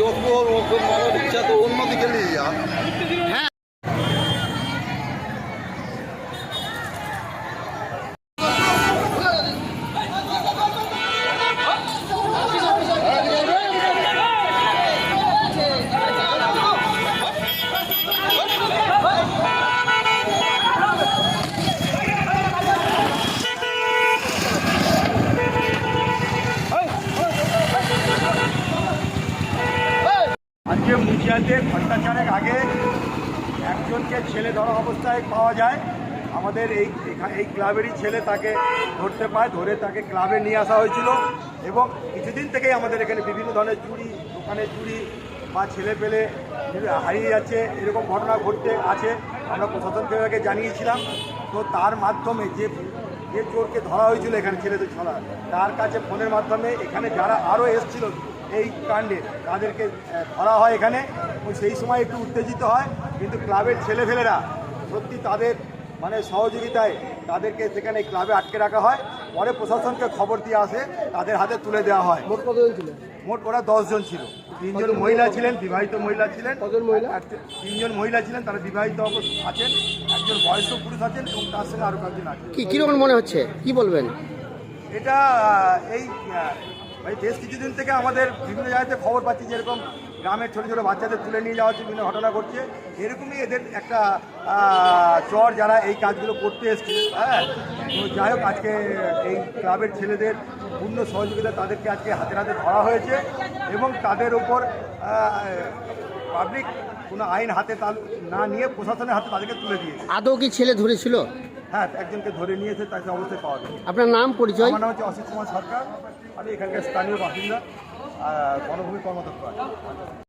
যজ্ঞ ওর মায়ের ইচ্ছা তো অন্যদিকে নিয়ে যা হ্যাঁ আজকে মুখিয়াতে ঘণ্টা চারেক আগে একজনকে ছেলে ধরা অবস্থায় পাওয়া যায়। আমাদের এই এই ক্লাবেরই ছেলে তাকে ধরতে পায়, ধরে তাকে ক্লাবে নিয়ে আসা হয়েছিল এবং কিছুদিন থেকেই আমাদের এখানে বিভিন্ন ধরনের চুরি, দোকানে চুরি বা ছেলে পেলে হারিয়ে যাচ্ছে, এরকম ঘটনা ঘটতে আছে। আমরা প্রশাসন বিভাগে জানিয়েছিলাম। তো তার মাধ্যমে যে যে চোরকে ধরা হয়েছিল এখানে ছেলেদের ছড়া, তার কাছে ফোনের মাধ্যমে এখানে যারা আরও এসছিল এই কাণ্ডে তাদেরকে ধরা হয় এখানে। এবং সেই সময় একটু উত্তেজিত হয় কিন্তু ক্লাবের ছেলেফেলেরা সত্যি তাদের মানে সহযোগিতায় তাদেরকে সেখানে ক্লাবে আটকে রাখা হয়। পরে প্রশাসনকে খবর দিয়ে আসে তাদের হাতে তুলে দেওয়া হয়। মোট কতজন ছিল মোট ওরা দশজন ছিল। তিনজন মহিলা ছিলেন বিবাহিত মহিলা ছিলেন। কজন মহিলা? তিনজন মহিলা ছিলেন তারা বিবাহিত আছেন। একজন বয়স্ক পুরুষ আছেন এবং তার সঙ্গে আরও কয়েকজন আছেন কি কীরকম মনে হচ্ছে? কি বলবেন? এটা এই এই বেশ কিছুদিন থেকে আমাদের বিভিন্ন জায়গাতে খবর পাচ্ছি যে এরকম গ্রামের ছোটো ছোটো বাচ্চাদের তুলে নিয়ে যাওয়া হচ্ছে বিভিন্ন ঘটনা ঘটছে। এরকমই এদের একটা চর যারা এই কাজগুলো করতে এসছে হ্যাঁ? যাই হোক, আজকে এই ক্লাবের ছেলেদের পূর্ণ সহযোগিতা তাদেরকে আজকে হাতে হাতে ধরা হয়েছে এবং তাদের উপর পাবলিক কোনো আইন হাতে না নিয়ে প্রশাসনের হাতে তাদেরকে তুলে দিয়েছে। আদৌ কি ছেলে ধরেছিল? হ্যাঁ একজনকে ধরে নিয়েছে তাকে অবশ্যই পাওয়া যায় আপনার নাম পরিচয়? আমার নাম হচ্ছে অসিত কুমার সরকার। আমি এখানকার স্থানীয় বাসিন্দা আর বনভূমি কর্মদক্ষ আছি।